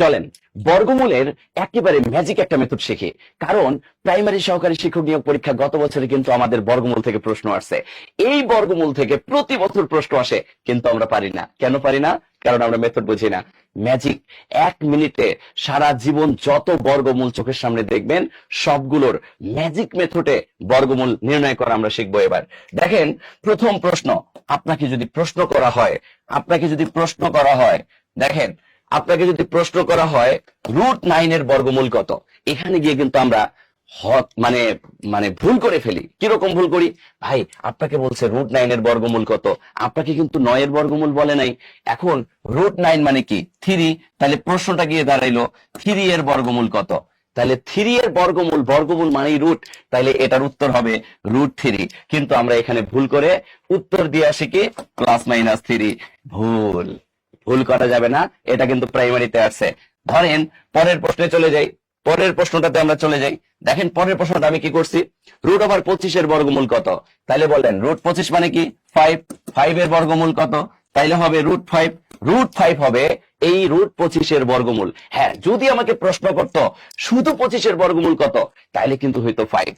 চলেন, বর্গমূলের একেবারে ম্যাজিক একটা মেথড শিখি। কারণ প্রাইমারি সহকারী শিক্ষক নিয়োগ পরীক্ষা গত বছরে কিন্তু আমাদের বর্গমূল থেকে প্রশ্ন আসছে। এই বর্গমূল থেকে প্রতি বছর প্রশ্ন আসে, কিন্তু আমরা পারি না। কেন পারি না? কারণ আমরা মেথড বুঝি না। ম্যাজিক এক মিনিটে সারা জীবন যত বর্গমূল চোখের সামনে দেখবেন, সবগুলোর ম্যাজিক মেথডে বর্গমূল নির্ণয় করা আমরা শিখব এবার। দেখেন, প্রথম প্রশ্ন, আপনাকে যদি প্রশ্ন করা হয়, আপনাকে যদি প্রশ্ন করা হয়, দেখেন আপনাকে যদি প্রশ্ন করা হয়, রুট নাইন এর বর্গমূল কত? এখানে গিয়ে কিন্তু আমরা মানে মানে ভুল করে ফেলি। কীরকম ভুল করি? ভাই, আপনাকে বলছে রুট নাইনের বর্গমূল কত? আপনাকে কিন্তু নয়ের বর্গমূল বলে নাই। এখন রুট নাইন মানে কি? থ্রি, তাহলে প্রশ্নটা গিয়ে দাঁড়াইলো, থ্রি এর বর্গমূল কত? তাহলে থ্রি এর বর্গমূল বর্গমূল মানেই রুট। তাহলে এটার উত্তর হবে রুট থ্রি। কিন্তু আমরা এখানে ভুল করে উত্তর দিয়ে আসি কি? Plus minus three. ভুল। ভুল করা যাবে না, এটা কিন্তু প্রাইমারিতে আছে। ধরেন, পরের প্রশ্নে চলে যাই, পরের প্রশ্নটাতে আমরা চলে যাই। দেখেন, পরের প্রশ্নটা আমি কি করছি? রুট ওভার পঁচিশের বর্গমূল কত? তাইলে বললেন রুট পঁচিশ মানে কি? ফাইভ ফাইভ এর বর্গমূল কত? তাইলে হবে রুট ফাইভ রুট ফাইভ হবে এই রুট পঁচিশের বর্গমূল। হ্যাঁ যদি আমাকে প্রশ্ন করত, শুধু পঁচিশের বর্গমূল কত? তাইলে কিন্তু হইতো ফাইভ